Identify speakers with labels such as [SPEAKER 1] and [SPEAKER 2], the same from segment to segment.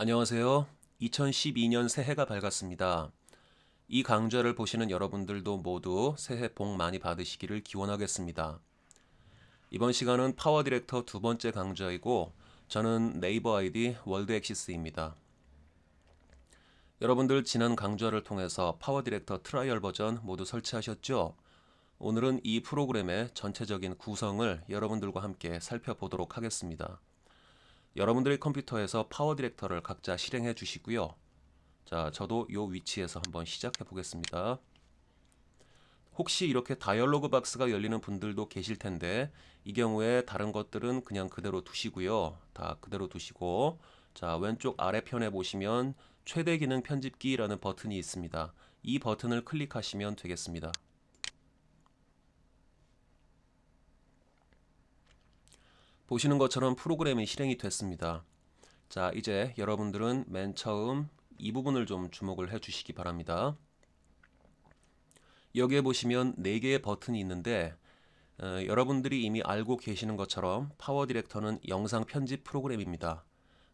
[SPEAKER 1] 안녕하세요. 2012년 새해가 밝았습니다. 이 강좌를 보시는 여러분들도 모두 새해 복 많이 받으시기를 기원하겠습니다. 이번 시간은 파워 디렉터 두 번째 강좌이고 저는 네이버 아이디 월드 엑시스입니다. 여러분들 지난 강좌를 통해서 파워 디렉터 트라이얼 버전 모두 설치하셨죠? 오늘은 이 프로그램의 전체적인 구성을 여러분들과 함께 살펴보도록 하겠습니다. 여러분들의 컴퓨터에서 파워 디렉터를 각자 실행해 주시고요. 자, 저도 요 위치에서 한번 시작해 보겠습니다. 혹시 이렇게 다이얼로그 박스가 열리는 분들도 계실 텐데 이 경우에 다른 것들은 그냥 그대로 두시고요. 다 그대로 두시고 자, 왼쪽 아래편에 보시면 최대 기능 편집기라는 버튼이 있습니다. 이 버튼을 클릭하시면 되겠습니다. 보시는 것처럼 프로그램이 실행이 됐습니다. 자, 이제 여러분들은 맨 처음 이 부분을 좀 주목을 해 주시기 바랍니다. 여기에 보시면 4개의 버튼이 있는데 어, 여러분들이 이미 알고 계시는 것처럼 파워 디렉터는 영상 편집 프로그램입니다.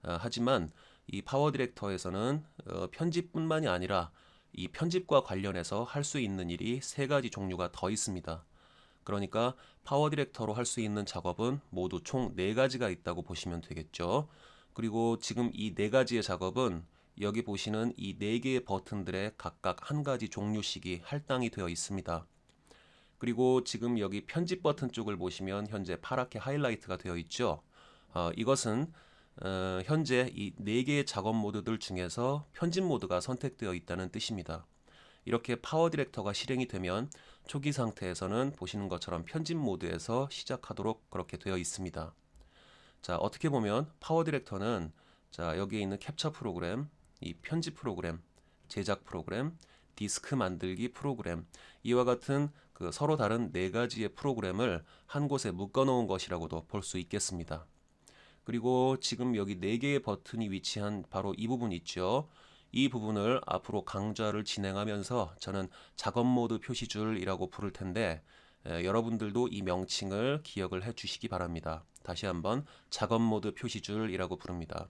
[SPEAKER 1] 어, 하지만 이 파워 디렉터에서는 어, 편집뿐만이 아니라 이 편집과 관련해서 할 수 있는 일이 세 가지 종류가 더 있습니다. 그러니까 파워 디렉터로 할 수 있는 작업은 모두 총 4가지가 있다고 보시면 되겠죠. 그리고 지금 이 4가지의 작업은 여기 보시는 이 4개의 버튼들에 각각 한 가지 종류씩이 할당이 되어 있습니다. 그리고 지금 여기 편집 버튼 쪽을 보시면 현재 파랗게 하이라이트가 되어 있죠. 어, 이것은 어, 현재 이 4개의 작업 모드들 중에서 편집 모드가 선택되어 있다는 뜻입니다. 이렇게 파워 디렉터가 실행이 되면 초기 상태에서는 보시는 것처럼 편집 모드에서 시작하도록 그렇게 되어 있습니다. 자, 어떻게 보면 파워 디렉터는 자, 여기에 있는 캡처 프로그램, 이 편집 프로그램, 제작 프로그램, 디스크 만들기 프로그램 이와 같은 그 서로 다른 네 가지의 프로그램을 한 곳에 묶어 놓은 것이라고도 볼 수 있겠습니다. 그리고 지금 여기 네 개의 버튼이 위치한 바로 이 부분 있죠. 이 부분을 앞으로 강좌를 진행하면서 저는 작업 모드 표시줄이라고 부를 텐데 에, 여러분들도 이 명칭을 기억을 해 주시기 바랍니다. 다시 한번 작업 모드 표시줄이라고 부릅니다.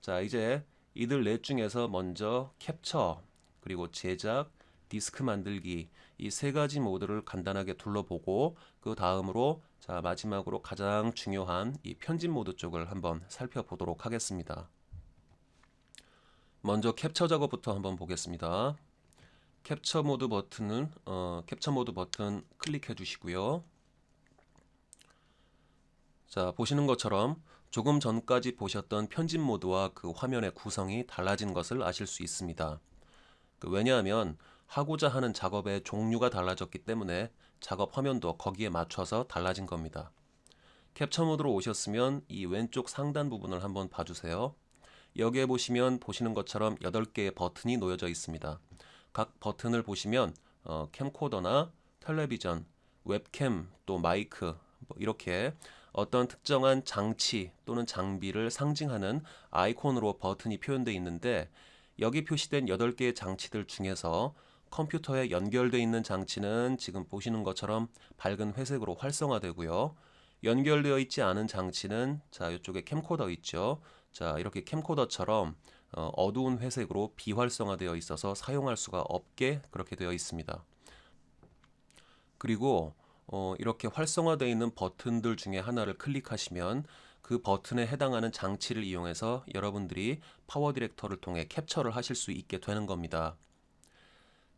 [SPEAKER 1] 자, 이제 이들 넷 중에서 먼저 캡처, 그리고 제작, 디스크 만들기 이 세 가지 모드를 간단하게 둘러보고 그 다음으로 자, 마지막으로 가장 중요한 이 편집 모드 쪽을 한번 살펴보도록 하겠습니다. 먼저 캡처 작업부터 한번 보겠습니다. 캡처 모드 버튼은 어, 캡처 모드 버튼 클릭해 주시고요. 자, 보시는 것처럼 조금 전까지 보셨던 편집 모드와 그 화면의 구성이 달라진 것을 아실 수 있습니다. 그 왜냐하면 하고자 하는 작업의 종류가 달라졌기 때문에 작업 화면도 거기에 맞춰서 달라진 겁니다. 캡처 모드로 오셨으면 이 왼쪽 상단 부분을 한번 봐주세요. 여기에 보시면 보시는 것처럼 8개의 버튼이 놓여져 있습니다. 각 버튼을 보시면 어, 캠코더나 텔레비전, 웹캠, 또 마이크 뭐 이렇게 어떤 특정한 장치 또는 장비를 상징하는 아이콘으로 버튼이 표현되어 있는데 여기 표시된 8개의 장치들 중에서 컴퓨터에 연결되어 있는 장치는 지금 보시는 것처럼 밝은 회색으로 활성화되고요. 연결되어 있지 않은 장치는 자 이쪽에 캠코더 있죠. 자 이렇게 캠코더처럼 어, 어두운 회색으로 비활성화되어 있어서 사용할 수가 없게 그렇게 되어 있습니다. 그리고 어, 이렇게 활성화되어 있는 버튼들 중에 하나를 클릭하시면 그 버튼에 해당하는 장치를 이용해서 여러분들이 파워 디렉터를 통해 캡처를 하실 수 있게 되는 겁니다.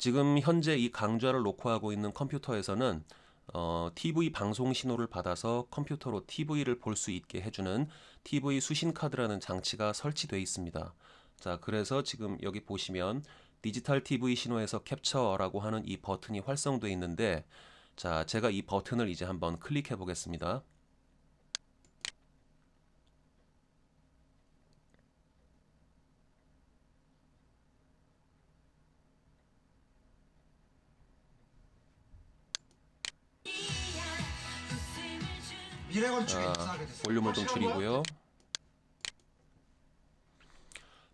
[SPEAKER 1] 지금 현재 이 강좌를 녹화하고 있는 컴퓨터에서는 어, TV 방송 신호를 받아서 컴퓨터로 TV를 볼 수 있게 해주는 TV 수신 카드라는 장치가 설치되어 있습니다. 자, 그래서 지금 여기 보시면 디지털 TV 신호에서 캡처라고 하는 이 버튼이 활성되어 있는데 자, 제가 이 버튼을 이제 한번 클릭해 보겠습니다.
[SPEAKER 2] 미래건축에
[SPEAKER 1] 자,
[SPEAKER 2] 입사하게 됐어요.
[SPEAKER 1] 볼륨을 좀? 줄이고요.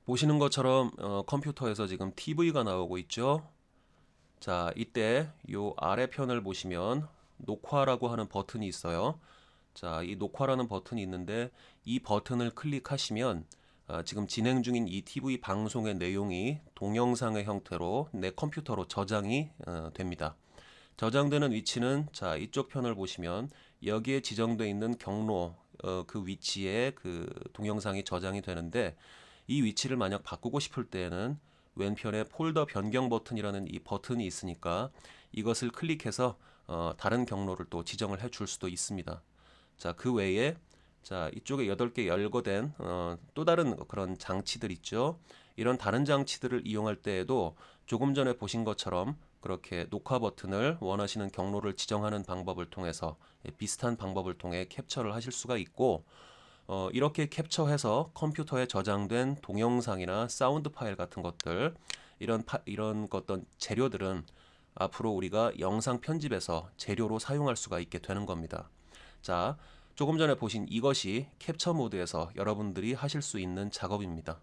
[SPEAKER 1] 보시는 것처럼 어, 컴퓨터에서 지금 TV가 나오고 있죠. 자, 이때 요 아래편을 보시면 녹화라고 하는 버튼이 있어요. 자, 이 녹화라는 버튼이 있는데 이 버튼을 클릭하시면 아, 지금 진행 중인 이 TV 방송의 내용이 동영상의 형태로 내 컴퓨터로 저장이 어, 됩니다. 저장되는 위치는 자 이쪽 편을 보시면 여기에 지정되어 있는 경로 어, 그 위치에 그 동영상이 저장이 되는데 이 위치를 만약 바꾸고 싶을 때에는 왼편에 폴더 변경 버튼이라는 이 버튼이 있으니까 이것을 클릭해서 어, 다른 경로를 또 지정을 해 줄 수도 있습니다. 자, 그 외에 자, 이쪽에 8개 열거된 어, 또 다른 그런 장치들 있죠. 이런 다른 장치들을 이용할 때에도 조금 전에 보신 것처럼 그렇게 녹화 버튼을 원하시는 경로를 지정하는 방법을 통해서 예, 비슷한 방법을 통해 캡처를 하실 수가 있고 어, 이렇게 캡처해서 컴퓨터에 저장된 동영상이나 사운드 파일 같은 것들 이런 파, 이런 어떤 재료들은 앞으로 우리가 영상 편집에서 재료로 사용할 수가 있게 되는 겁니다. 자, 조금 전에 보신 이것이 캡처 모드에서 여러분들이 하실 수 있는 작업입니다.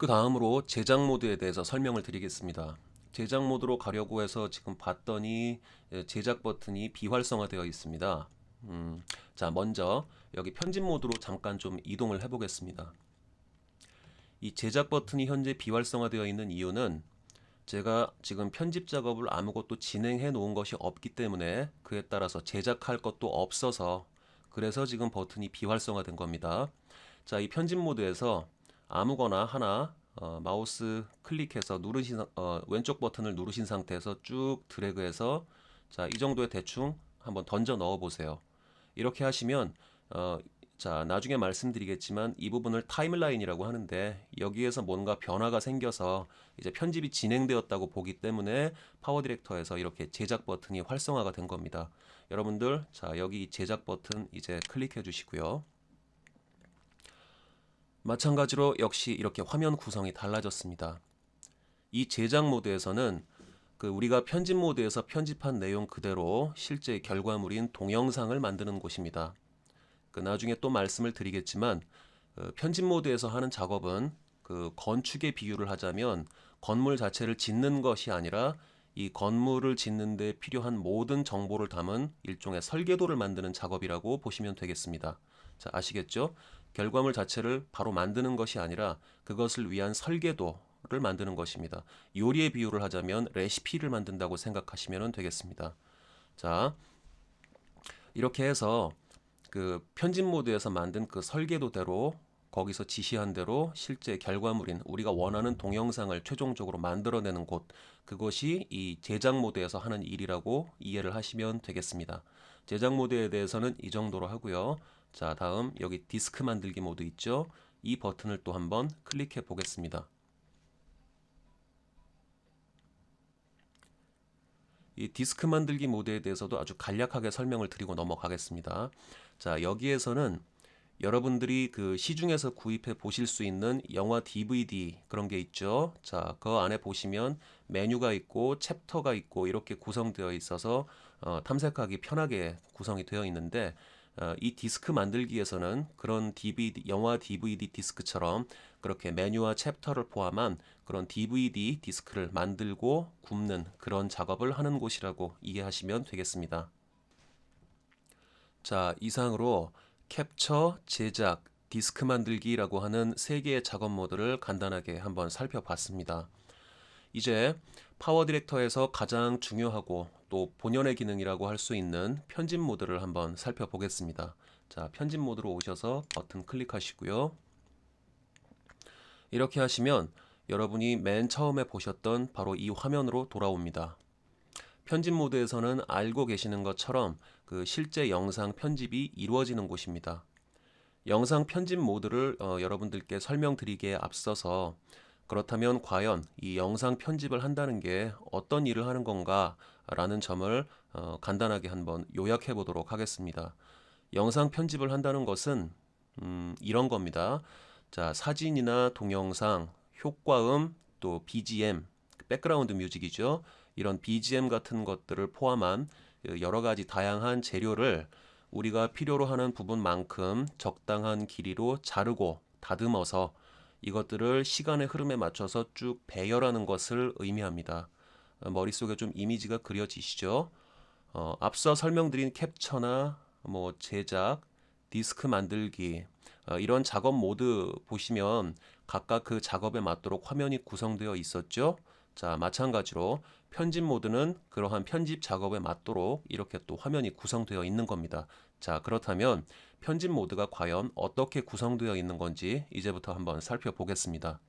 [SPEAKER 1] 그 다음으로 제작 모드에 대해서 설명을 드리겠습니다. 제작 모드로 가려고 해서 지금 봤더니 예, 제작 버튼이 비활성화되어 있습니다. 음, 자, 먼저 여기 편집 모드로 잠깐 좀 이동을 해보겠습니다. 이 제작 버튼이 현재 비활성화되어 있는 이유는 제가 지금 편집 작업을 아무것도 진행해 놓은 것이 없기 때문에 그에 따라서 제작할 것도 없어서 그래서 지금 버튼이 비활성화된 겁니다. 자, 이 편집 모드에서 아무거나 하나 어, 마우스 클릭해서 누르신 상- 어, 왼쪽 버튼을 누르신 상태에서 쭉 드래그해서 자, 이 정도의 대충 한번 던져 넣어 보세요. 이렇게 하시면 어, 자, 나중에 말씀드리겠지만 이 부분을 타임라인이라고 하는데 여기에서 뭔가 변화가 생겨서 이제 편집이 진행되었다고 보기 때문에 파워 디렉터에서 이렇게 제작 버튼이 활성화가 된 겁니다. 여러분들 자, 여기 이 제작 버튼 이제 클릭해 주시고요. 마찬가지로 역시 이렇게 화면 구성이 달라졌습니다. 이 제작 모드에서는 그 우리가 편집 모드에서 편집한 내용 그대로 실제 결과물인 동영상을 만드는 곳입니다. 그 나중에 또 말씀을 드리겠지만 그 편집 모드에서 하는 작업은 그 건축의 비유를 하자면 건물 자체를 짓는 것이 아니라 이 건물을 짓는 데 필요한 모든 정보를 담은 일종의 설계도를 만드는 작업이라고 보시면 되겠습니다. 자, 아시겠죠? 결과물 자체를 바로 만드는 것이 아니라 그것을 위한 설계도를 만드는 것입니다. 요리의 비유를 하자면 레시피를 만든다고 생각하시면 되겠습니다. 자, 이렇게 해서 그 편집 모드에서 만든 그 설계도대로 거기서 지시한 대로 실제 결과물인 우리가 원하는 동영상을 최종적으로 만들어내는 곳 그것이 이 제작 모드에서 하는 일이라고 이해를 하시면 되겠습니다. 제작 모드에 대해서는 이 정도로 하고요. 자, 다음 여기 디스크 만들기 모드 있죠? 이 버튼을 또 한번 클릭해 보겠습니다. 이 디스크 만들기 모드에 대해서도 아주 간략하게 설명을 드리고 넘어가겠습니다. 자, 여기에서는 여러분들이 그 시중에서 구입해 보실 수 있는 영화 DVD 그런 게 있죠. 자, 그 안에 보시면 메뉴가 있고 챕터가 있고 이렇게 구성되어 있어서 어, 탐색하기 편하게 구성이 되어 있는데 어, 이 디스크 만들기에서는 그런 DVD, 영화 DVD 디스크처럼 그렇게 메뉴와 챕터를 포함한 그런 DVD 디스크를 만들고 굽는 그런 작업을 하는 곳이라고 이해하시면 되겠습니다. 자, 이상으로 캡처, 제작, 디스크 만들기라고 하는 세 개의 작업 모드를 간단하게 한번 살펴봤습니다. 이제 파워 디렉터에서 가장 중요하고 또 본연의 기능이라고 할 수 있는 편집 모드를 한번 살펴보겠습니다. 자, 편집 모드로 오셔서 버튼 클릭하시고요. 이렇게 하시면 여러분이 맨 처음에 보셨던 바로 이 화면으로 돌아옵니다. 편집 모드에서는 알고 계시는 것처럼 그 실제 영상 편집이 이루어지는 곳입니다. 영상 편집 모드를 어, 여러분들께 설명드리기에 앞서서 그렇다면 과연 이 영상 편집을 한다는 게 어떤 일을 하는 건가 라는 점을 어, 간단하게 한번 요약해 보도록 하겠습니다. 영상 편집을 한다는 것은 음, 이런 겁니다. 자, 사진이나 동영상, 효과음, 또 BGM, 백그라운드 뮤직이죠. 이런 BGM 같은 것들을 포함한 그 여러 가지 다양한 재료를 우리가 필요로 하는 부분만큼 적당한 길이로 자르고 다듬어서 이것들을 시간의 흐름에 맞춰서 쭉 배열하는 것을 의미합니다. 어, 머릿속에 좀 이미지가 그려지시죠? 어, 앞서 설명드린 캡처나 뭐 제작, 디스크 만들기 어, 이런 작업 모드 보시면 각각 그 작업에 맞도록 화면이 구성되어 있었죠. 자, 마찬가지로 편집 모드는 그러한 편집 작업에 맞도록 이렇게 또 화면이 구성되어 있는 겁니다. 자, 그렇다면 편집 모드가 과연 어떻게 구성되어 있는 건지 이제부터 한번 살펴보겠습니다.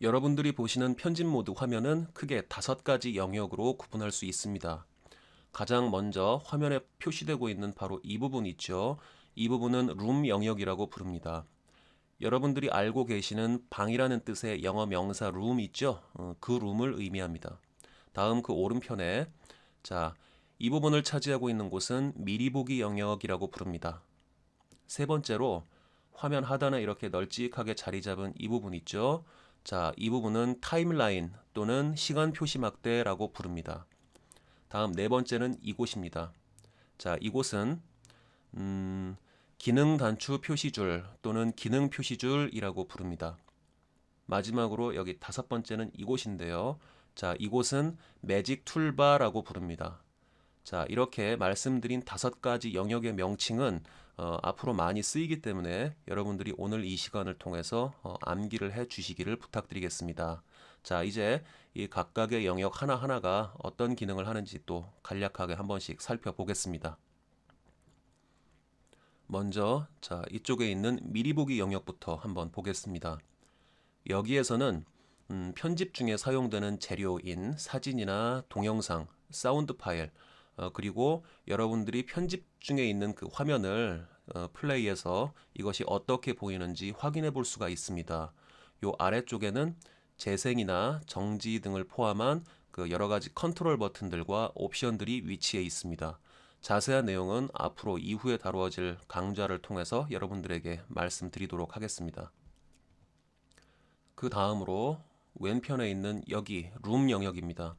[SPEAKER 1] 여러분들이 보시는 편집 모드 화면은 크게 다섯 가지 영역으로 구분할 수 있습니다. 가장 먼저 화면에 표시되고 있는 바로 이 부분 있죠. 이 부분은 룸 영역이라고 부릅니다. 여러분들이 알고 계시는 방이라는 뜻의 영어 명사 룸 있죠? 어, 그 룸을 의미합니다. 다음 그 오른편에 자, 이 부분을 차지하고 있는 곳은 미리 보기 영역이라고 부릅니다. 세 번째로 화면 하단에 이렇게 널찍하게 자리 잡은 이 부분 있죠? 자, 이 부분은 타임라인 또는 시간 표시 막대라고 부릅니다. 다음 네 번째는 이곳입니다. 자, 이곳은 음, 기능 단추 표시줄 또는 기능 표시줄이라고 부릅니다. 마지막으로 여기 다섯 번째는 이곳인데요. 자, 이곳은 매직 툴바라고 부릅니다. 자, 이렇게 말씀드린 다섯 가지 영역의 명칭은 어, 앞으로 많이 쓰이기 때문에 여러분들이 오늘 이 시간을 통해서 어, 암기를 해 주시기를 부탁드리겠습니다. 자, 이제 이 각각의 영역 하나하나가 어떤 기능을 하는지 또 간략하게 한 번씩 살펴보겠습니다. 먼저 자, 이쪽에 있는 미리 보기 영역부터 한번 보겠습니다. 여기에서는 음, 편집 중에 사용되는 재료인 사진이나 동영상, 사운드 파일, 어, 그리고 여러분들이 편집 중에 있는 그 화면을 어, 플레이해서 이것이 어떻게 보이는지 확인해 볼 수가 있습니다. 요 아래쪽에는 재생이나 정지 등을 포함한 그 여러 가지 컨트롤 버튼들과 옵션들이 위치해 있습니다. 자세한 내용은 앞으로 이후에 다루어질 강좌를 통해서 여러분들에게 말씀드리도록 하겠습니다. 그 다음으로 왼편에 있는 여기 룸 영역입니다.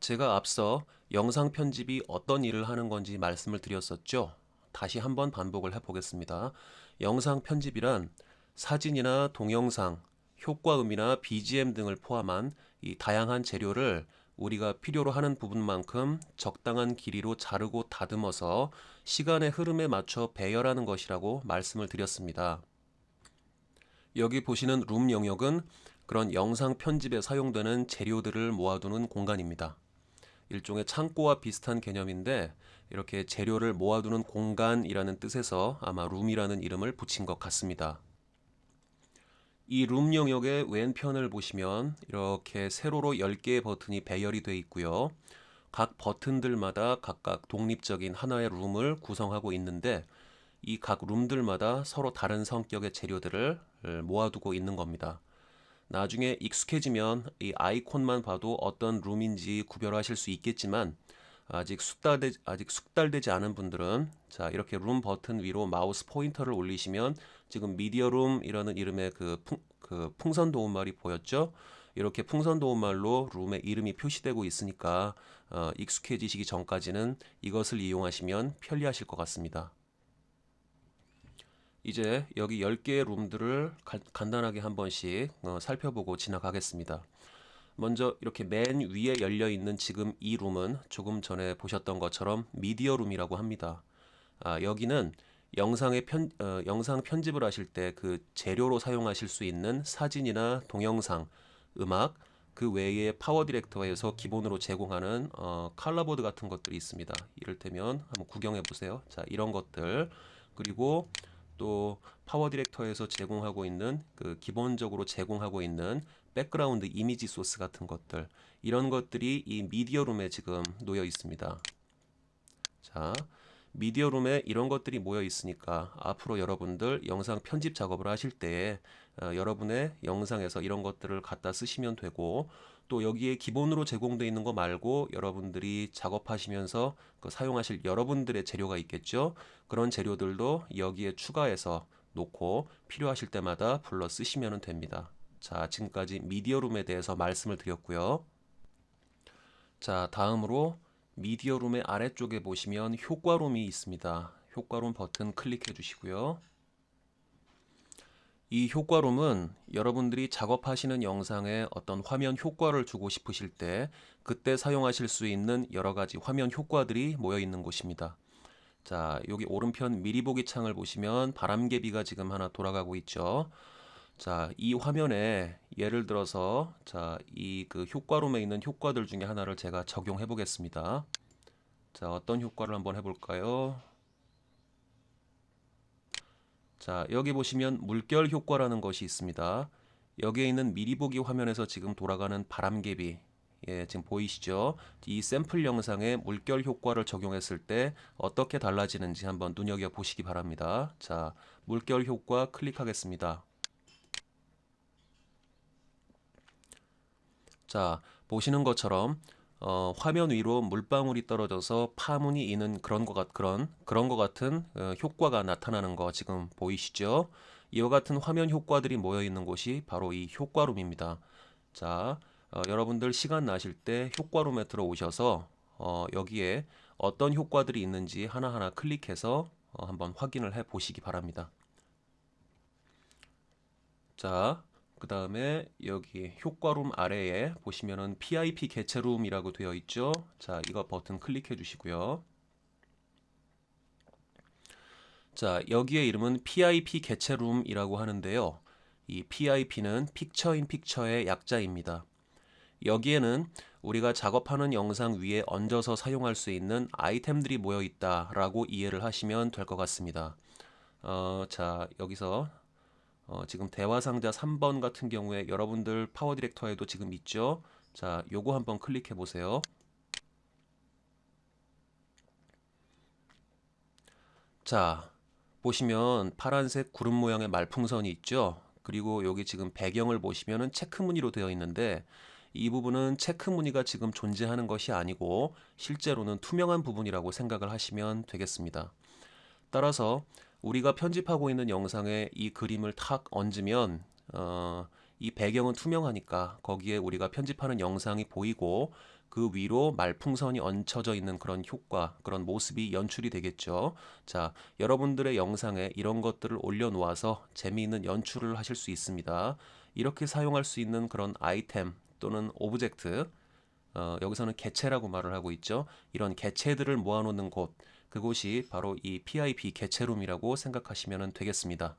[SPEAKER 1] 제가 앞서 영상 편집이 어떤 일을 하는 건지 말씀을 드렸었죠. 다시 한번 반복을 해보겠습니다. 영상 편집이란 사진이나 동영상, 효과음이나 BGM 등을 포함한 이 다양한 재료를 우리가 필요로 하는 부분만큼 적당한 길이로 자르고 다듬어서 시간의 흐름에 맞춰 배열하는 것이라고 말씀을 드렸습니다. 여기 보시는 룸 영역은 그런 영상 편집에 사용되는 재료들을 모아두는 공간입니다. 일종의 창고와 비슷한 개념인데 이렇게 재료를 모아두는 공간이라는 뜻에서 아마 룸이라는 이름을 붙인 것 같습니다. 이 룸 영역의 왼편을 보시면 이렇게 세로로 10개의 버튼이 배열이 되어 있고요. 각 버튼들마다 각각 독립적인 하나의 룸을 구성하고 있는데 이 각 룸들마다 서로 다른 성격의 재료들을 모아두고 있는 겁니다. 나중에 익숙해지면 이 아이콘만 봐도 어떤 룸인지 구별하실 수 있겠지만 아직 숙달되, 아직 숙달되지 않은 분들은 자 이렇게 룸 버튼 위로 마우스 포인터를 올리시면 지금 미디어 룸이라는 이름의 그, 풍, 그 풍선 도움말이 보였죠. 이렇게 풍선 도움말로 룸의 이름이 표시되고 있으니까 어, 익숙해지시기 전까지는 이것을 이용하시면 편리하실 것 같습니다. 이제 여기 10개의 룸들을 가, 간단하게 한 번씩 어, 살펴보고 지나가겠습니다. 먼저 이렇게 맨 위에 열려 있는 지금 이 룸은 조금 전에 보셨던 것처럼 미디어 룸이라고 합니다. 아, 여기는 영상의 편, 어, 영상 편집을 하실 때 그 재료로 사용하실 수 있는 사진이나 동영상, 음악, 그 외에 파워 디렉터에서 기본으로 제공하는 어, 칼라보드 같은 것들이 있습니다. 이를테면 한번 구경해 보세요. 자, 이런 것들 그리고 또 파워 디렉터에서 제공하고 있는 그 기본적으로 제공하고 있는 백그라운드 이미지 소스 같은 것들 이런 것들이 이 미디어룸에 지금 놓여 있습니다. 자, 미디어룸에 이런 것들이 모여 있으니까 앞으로 여러분들 영상 편집 작업을 하실 때 어, 여러분의 영상에서 이런 것들을 갖다 쓰시면 되고 또 여기에 기본으로 제공되어 있는 거 말고 여러분들이 작업하시면서 그 사용하실 여러분들의 재료가 있겠죠. 그런 재료들도 여기에 추가해서 놓고 필요하실 때마다 불러 쓰시면 됩니다. 자, 지금까지 미디어룸에 대해서 말씀을 드렸고요. 자, 다음으로 미디어룸의 아래쪽에 보시면 효과룸이 있습니다. 효과룸 버튼 클릭해 주시고요. 이 효과룸은 여러분들이 작업하시는 영상에 어떤 화면 효과를 주고 싶으실 때 그때 사용하실 수 있는 여러 가지 화면 효과들이 모여 있는 곳입니다. 자, 여기 오른편 미리 보기 창을 보시면 바람개비가 지금 하나 돌아가고 있죠. 자, 이 화면에 예를 들어서 자, 이 그 효과룸에 있는 효과들 중에 하나를 제가 적용해 보겠습니다. 자, 어떤 효과를 한번 해 볼까요? 자, 여기 보시면 물결 효과라는 것이 있습니다. 여기에 있는 미리 보기 화면에서 지금 돌아가는 바람개비. 예, 지금 보이시죠? 이 샘플 영상에 물결 효과를 적용했을 때 어떻게 달라지는지 한번 눈여겨 보시기 바랍니다. 자, 물결 효과 클릭하겠습니다. 자, 보시는 것처럼 어, 화면 위로 물방울이 떨어져서 파문이 있는 그런 것 같, 그런 그런 것 같은 어, 효과가 나타나는 거 지금 보이시죠? 이와 같은 화면 효과들이 모여 있는 곳이 바로 이 효과룸입니다. 자, 어, 여러분들 시간 나실 때 효과룸에 들어오셔서 어, 여기에 어떤 효과들이 있는지 하나하나 클릭해서 어, 한번 확인을 해 보시기 바랍니다. 자, 그 다음에 여기 효과룸 아래에 보시면은 PIP 개체룸이라고 되어 있죠. 자, 이거 버튼 클릭해 주시고요. 자, 여기에 이름은 PIP 개체룸이라고 하는데요. 이 PIP는 픽처 인 픽처의 약자입니다. 여기에는 우리가 작업하는 영상 위에 얹어서 사용할 수 있는 아이템들이 모여 있다라고 이해를 하시면 될 것 같습니다. 어, 자, 여기서 어, 지금 대화 상자 3번 같은 경우에 여러분들 파워 디렉터에도 지금 있죠. 자, 요거 한번 클릭해 보세요. 자, 보시면 파란색 구름 모양의 말풍선이 있죠. 그리고 여기 지금 배경을 보시면은 체크 무늬로 되어 있는데 이 부분은 체크 무늬가 지금 존재하는 것이 아니고 실제로는 투명한 부분이라고 생각을 하시면 되겠습니다. 따라서 우리가 편집하고 있는 영상에 이 그림을 탁 얹으면 어, 이 배경은 투명하니까 거기에 우리가 편집하는 영상이 보이고 그 위로 말풍선이 얹혀져 있는 그런 효과, 그런 모습이 연출이 되겠죠. 자, 여러분들의 영상에 이런 것들을 올려놓아서 재미있는 연출을 하실 수 있습니다. 이렇게 사용할 수 있는 그런 아이템 또는 오브젝트, 어, 여기서는 개체라고 말을 하고 있죠. 이런 개체들을 모아놓는 곳, 그곳이 바로 이 PIP 개체룸이라고 생각하시면 되겠습니다.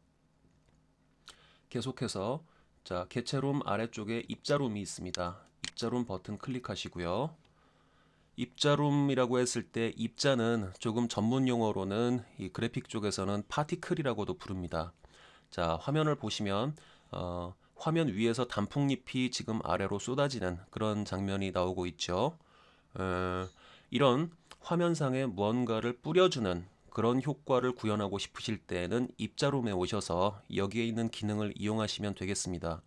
[SPEAKER 1] 계속해서 자 개체룸 아래쪽에 입자룸이 있습니다. 입자룸 버튼 클릭하시고요. 입자룸이라고 했을 때 입자는 조금 전문 용어로는 이 그래픽 쪽에서는 파티클이라고도 부릅니다. 자 화면을 보시면 어, 화면 위에서 단풍잎이 지금 아래로 쏟아지는 그런 장면이 나오고 있죠. 어, 이런 화면상에 무언가를 뿌려주는 그런 효과를 구현하고 싶으실 때는 입자룸에 오셔서 여기에 있는 기능을 이용하시면 되겠습니다.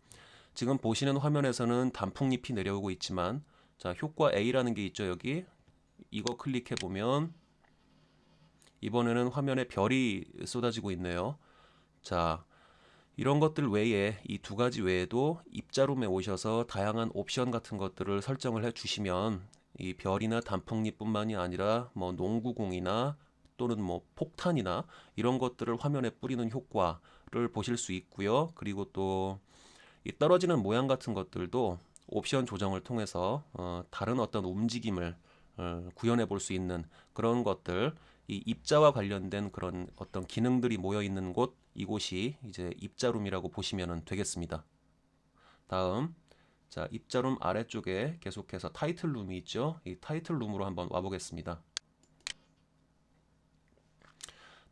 [SPEAKER 1] 지금 보시는 화면에서는 단풍잎이 내려오고 있지만 자 효과 A라는 게 있죠 여기 이거 클릭해 보면 이번에는 화면에 별이 쏟아지고 있네요. 자 이런 것들 외에 이 두 가지 외에도 입자룸에 오셔서 다양한 옵션 같은 것들을 설정을 해 주시면 이 별이나 단풍잎뿐만이 아니라 뭐 농구공이나 또는 뭐 폭탄이나 이런 것들을 화면에 뿌리는 효과를 보실 수 있고요. 그리고 또 이 떨어지는 모양 같은 것들도 옵션 조정을 통해서 어, 다른 어떤 움직임을 어, 구현해 볼 수 있는 그런 것들 이 입자와 관련된 그런 어떤 기능들이 모여 있는 곳 이곳이 이제 입자룸이라고 보시면 되겠습니다. 다음 자, 입자룸 아래쪽에 계속해서 타이틀 룸이 있죠. 이 타이틀 룸으로 한번 와보겠습니다.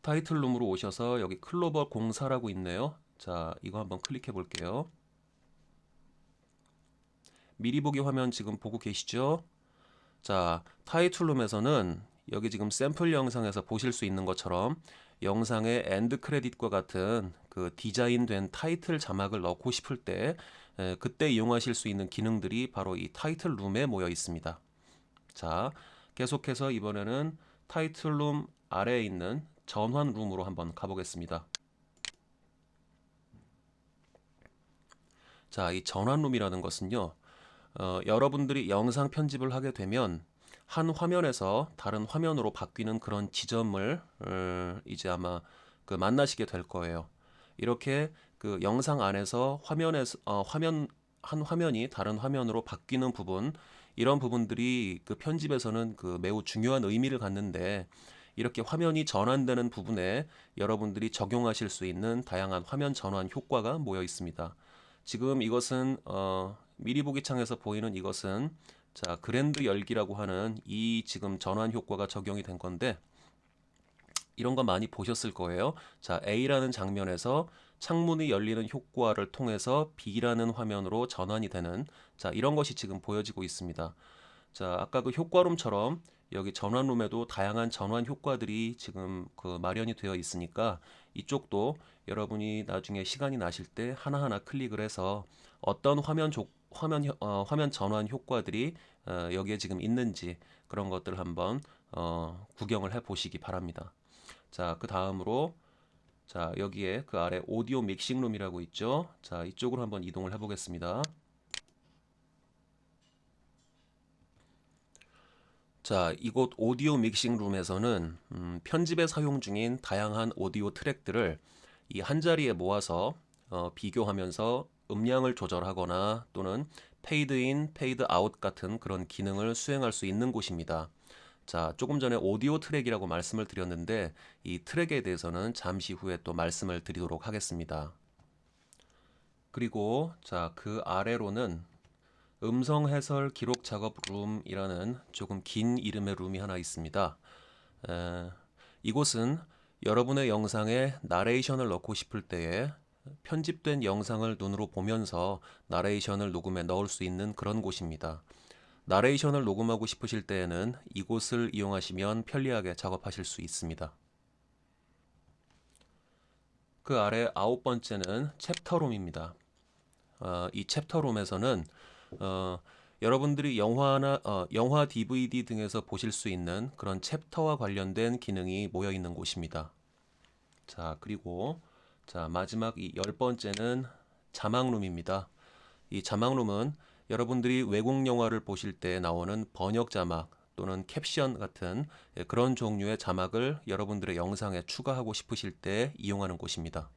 [SPEAKER 1] 타이틀 룸으로 오셔서 여기 클로버 공사라고 있네요. 자, 이거 한번 클릭해 볼게요. 미리 보기 화면 지금 보고 계시죠? 자, 타이틀 룸에서는 여기 지금 샘플 영상에서 보실 수 있는 것처럼 영상의 엔드 크레딧과 같은 그 디자인된 타이틀 자막을 넣고 싶을 때 에, 그때 이용하실 수 있는 기능들이 바로 이 타이틀 룸에 모여 있습니다. 자, 계속해서 이번에는 타이틀 룸 아래에 있는 전환 룸으로 한번 가보겠습니다. 자, 이 전환 룸이라는 것은요, 어, 여러분들이 영상 편집을 하게 되면 한 화면에서 다른 화면으로 바뀌는 그런 지점을 어, 이제 아마 그 만나시게 될 거예요. 이렇게 그 영상 안에서 화면에서 어, 화면 한 화면이 다른 화면으로 바뀌는 부분 이런 부분들이 그 편집에서는 그 매우 중요한 의미를 갖는데 이렇게 화면이 전환되는 부분에 여러분들이 적용하실 수 있는 다양한 화면 전환 효과가 모여 있습니다. 지금 이것은 어, 미리 보기 창에서 보이는 이것은 자 그랜드 열기라고 하는 이 지금 전환 효과가 적용이 된 건데 이런 거 많이 보셨을 거예요. 자 A라는 장면에서 창문이 열리는 효과를 통해서 B라는 화면으로 전환이 되는 자 이런 것이 지금 보여지고 있습니다. 자 아까 그 효과룸처럼 여기 전환룸에도 다양한 전환 효과들이 지금 그 마련이 되어 있으니까 이쪽도 여러분이 나중에 시간이 나실 때 하나하나 클릭을 해서 어떤 화면 조, 화면 혀- 어, 화면 전환 효과들이 어, 여기에 지금 있는지 그런 것들을 한번 어, 구경을 해 보시기 바랍니다. 자, 그 다음으로 자, 여기에 그 아래 오디오 믹싱 룸이라고 있죠. 자, 이쪽으로 한번 이동을 해 보겠습니다. 자, 이곳 오디오 믹싱 룸에서는 음, 편집에 사용 중인 다양한 오디오 트랙들을 이 한 자리에 모아서 어, 비교하면서 음량을 조절하거나 또는 페이드 인, 페이드 아웃 같은 그런 기능을 수행할 수 있는 곳입니다. 자, 조금 전에 오디오 트랙이라고 말씀을 드렸는데 이 트랙에 대해서는 잠시 후에 또 말씀을 드리도록 하겠습니다. 그리고 자, 그 아래로는 음성 해설 기록 작업 룸이라는 조금 긴 이름의 룸이 하나 있습니다. 에, 이곳은 여러분의 영상에 나레이션을 넣고 싶을 때에 편집된 영상을 눈으로 보면서 나레이션을 녹음에 넣을 수 있는 그런 곳입니다. 나레이션을 녹음하고 싶으실 때에는 이곳을 이용하시면 편리하게 작업하실 수 있습니다. 그 아래 아홉 번째는 챕터룸입니다. 어, 이 챕터룸에서는 어, 여러분들이 영화나 어, 영화 DVD 등에서 보실 수 있는 그런 챕터와 관련된 기능이 모여 있는 곳입니다. 자, 그리고 자, 마지막 이 열 번째는 자막룸입니다. 이 자막룸은 여러분들이 외국 영화를 보실 때 나오는 번역 자막 또는 캡션 같은 예, 그런 종류의 자막을 여러분들의 영상에 추가하고 싶으실 때 이용하는 곳입니다.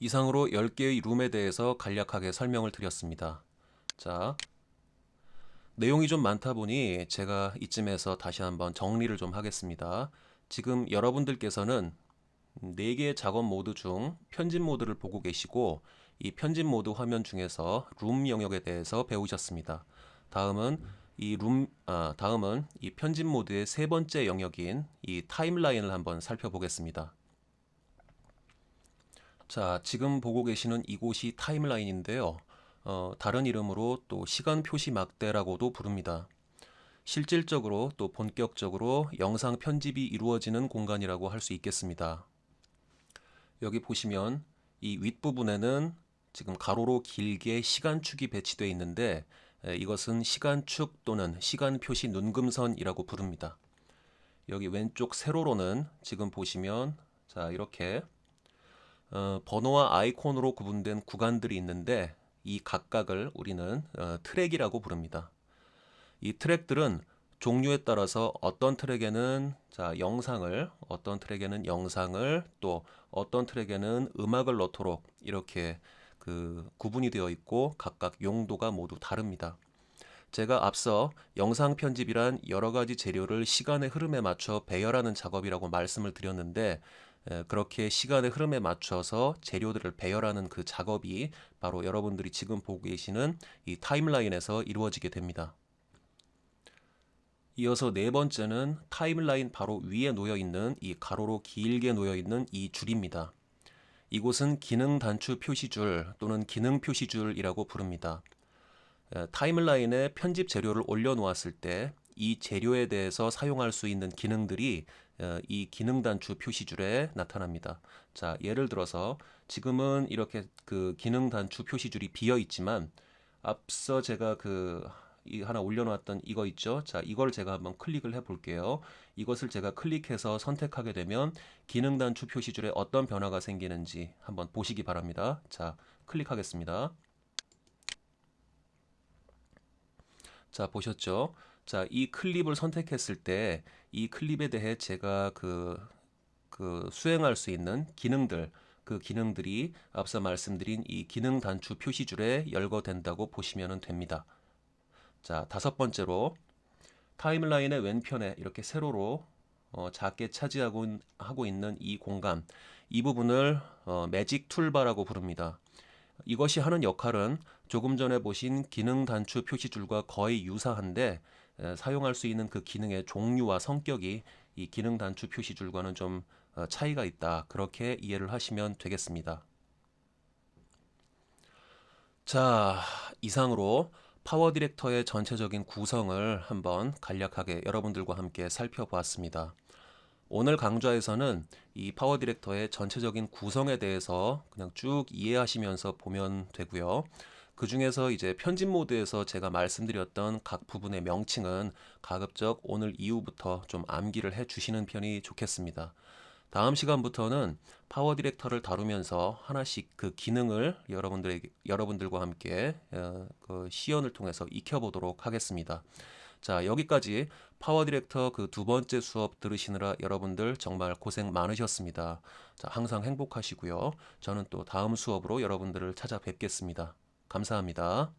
[SPEAKER 1] 이상으로 10개의 룸에 대해서 간략하게 설명을 드렸습니다. 자, 내용이 좀 많다 보니 제가 이쯤에서 다시 한번 정리를 좀 하겠습니다. 지금 여러분들께서는 4개의 작업 모드 중 편집 모드를 보고 계시고 이 편집 모드 화면 중에서 룸 영역에 대해서 배우셨습니다. 다음은 이 룸, 아, 다음은 이 편집 모드의 세 번째 영역인 이 타임라인을 한번 살펴보겠습니다. 자, 지금 보고 계시는 이곳이 타임라인인데요. 어, 다른 이름으로 또 시간 표시 막대라고도 부릅니다. 실질적으로 또 본격적으로 영상 편집이 이루어지는 공간이라고 할 수 있겠습니다. 여기 보시면 이 윗부분에는 지금 가로로 길게 시간축이 배치되어 있는데 에, 이것은 시간축 또는 시간 표시 눈금선이라고 부릅니다. 여기 왼쪽 세로로는 지금 보시면 자 이렇게 어, 번호와 아이콘으로 구분된 구간들이 있는데 이 각각을 우리는 어, 트랙이라고 부릅니다. 이 트랙들은 종류에 따라서 어떤 트랙에는 자 영상을 어떤 트랙에는 영상을 또 어떤 트랙에는 음악을 넣도록 이렇게 그 구분이 되어 있고 각각 용도가 모두 다릅니다. 제가 앞서 영상 편집이란 여러 가지 재료를 시간의 흐름에 맞춰 배열하는 작업이라고 말씀을 드렸는데 에, 그렇게 시간의 흐름에 맞춰서 재료들을 배열하는 그 작업이 바로 여러분들이 지금 보고 계시는 이 타임라인에서 이루어지게 됩니다. 이어서 네 번째는 타임라인 바로 위에 놓여 있는 이 가로로 길게 놓여 있는 이 줄입니다. 이곳은 기능 단추 표시줄 또는 기능 표시줄이라고 부릅니다. 에, 타임라인에 편집 재료를 올려놓았을 때 이 재료에 대해서 사용할 수 있는 기능들이 어, 이 기능 단추 표시줄에 나타납니다. 자, 예를 들어서 지금은 이렇게 그 기능 단추 표시줄이 비어 있지만 앞서 제가 그 이 하나 올려놨던 이거 있죠? 자, 이걸 제가 한번 클릭을 해볼게요. 이것을 제가 클릭해서 선택하게 되면 기능 단추 표시줄에 어떤 변화가 생기는지 한번 보시기 바랍니다. 자, 클릭하겠습니다. 자, 보셨죠? 자, 이 클립을 선택했을 때 이 클립에 대해 제가 그, 그 수행할 수 있는 기능들 그 기능들이 앞서 말씀드린 이 기능 단추 표시줄에 열거된다고 보시면 됩니다. 자, 다섯 번째로 타임라인의 왼편에 이렇게 세로로 어, 작게 차지하고 있- 하고 있는 이 공간 이 부분을 어, 매직 툴바라고 부릅니다. 이것이 하는 역할은 조금 전에 보신 기능 단추 표시줄과 거의 유사한데 에, 사용할 수 있는 그 기능의 종류와 성격이 이 기능 단추 표시줄과는 좀 어, 차이가 있다. 그렇게 이해를 하시면 되겠습니다. 자, 이상으로 파워 디렉터의 전체적인 구성을 한번 간략하게 여러분들과 함께 살펴보았습니다. 오늘 강좌에서는 이 파워 디렉터의 전체적인 구성에 대해서 그냥 쭉 이해하시면서 보면 되고요. 그 중에서 이제 편집 모드에서 제가 말씀드렸던 각 부분의 명칭은 가급적 오늘 이후부터 좀 암기를 해 주시는 편이 좋겠습니다. 다음 시간부터는 파워 디렉터를 다루면서 하나씩 그 기능을 여러분들에게 여러분들과 함께 어, 그 시연을 통해서 익혀보도록 하겠습니다. 자, 여기까지 파워 디렉터 그 두 번째 수업 들으시느라 여러분들 정말 고생 많으셨습니다. 자, 항상 행복하시고요. 저는 또 다음 수업으로 여러분들을 찾아뵙겠습니다. 감사합니다.